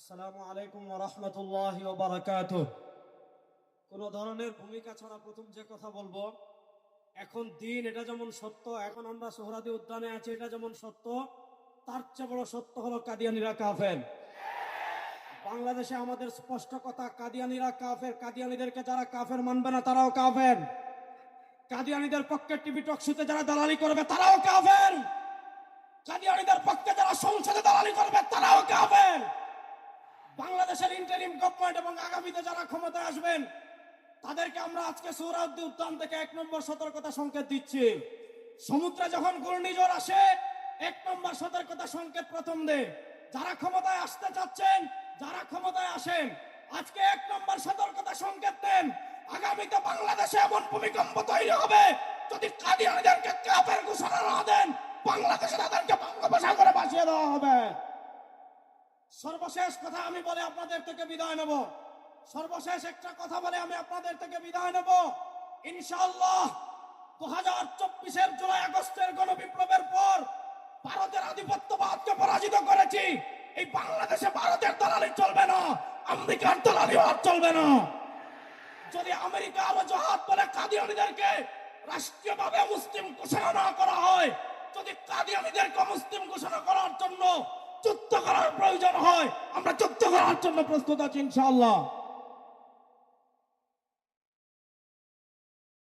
আসসালামু আলাইকুম রহমতুল্লাহ বারাকাত কোন ধরনের ভূমিকা ছাড়া প্রথম যে কথা বলব, এখন দিন এটা যেমন সত্য, এখন আমরা সোহরাদি উদ্যানে আছি, এটা যেমন সত্য, তার চেয়ে বড় সত্য হলো কাদিয়ানিরা কাফের। বাংলাদেশে আমাদের স্পষ্ট কথা, কাদিয়ানিরা কাফের, কাদিয়ানিদেরকে যারা কাফের মানবে না, তারাও কাফের। কাদিয়ানিদের পক্ষে টিভি টকশোতে যারা দালালি করবে, তারাও কাফের। কাদিয়ানিদের পক্ষে যারা সংসদে দালালি করবে তারাও কাফের বাংলাদেশের ইন্টারিম গভর্নমেন্ট এবং আগামীতে যারা ক্ষমতায় আসবেন, তাদেরকে আমরা আজকে সৌরাদ্দি উদ্যান থেকে এক নম্বর সতর্কতা সংকেত দিচ্ছি। সমুদ্রে যখন ঘূর্ণিঝড় আসে, এক নম্বর সতর্কতা সংকেত প্রথম দে যারা ক্ষমতায় আসতে চাচ্ছেন, যারা ক্ষমতায় আসেন, আজকে এক নম্বর সতর্কতা সংকেত দেন। আগামীতে বাংলাদেশে এমন ভূমিকম্প তৈরি হবে, যদি কাদিয়ানিদেরকে কাপের ঘোষণা না দেন, বাংলাদেশে তাদেরকে হবে সর্বশেষ কথা আমি বলে আপনাদের থেকে বিদায় নেব। সর্বশেষ একটা কথা বলে আমি আপনাদের থেকে বিদায় নেব। ইনশাআল্লাহ দু হাজার চব্বিশের জুলাই আগস্টের গণবিপ্লবের পর ভারতের আধিপত্যবাদকে পরাজিত করেছি। এই বাংলাদেশে ভারতের দালালি চলবে না, আমেরিকার দালালি আর চলবে না। যদি আমেরিকা আলো জাহাজ বলে কাদিয়ানিদেরকে রাষ্ট্রীয়ভাবে মুসলিম ঘোষণা করা হয় যদি কাদিয়ানিদেরকে মুসলিম ঘোষণা করার প্রয়োজন হয় আমরা যুদ্ধ করার জন্য প্রস্তুত আছি ইনশাআল্লাহ।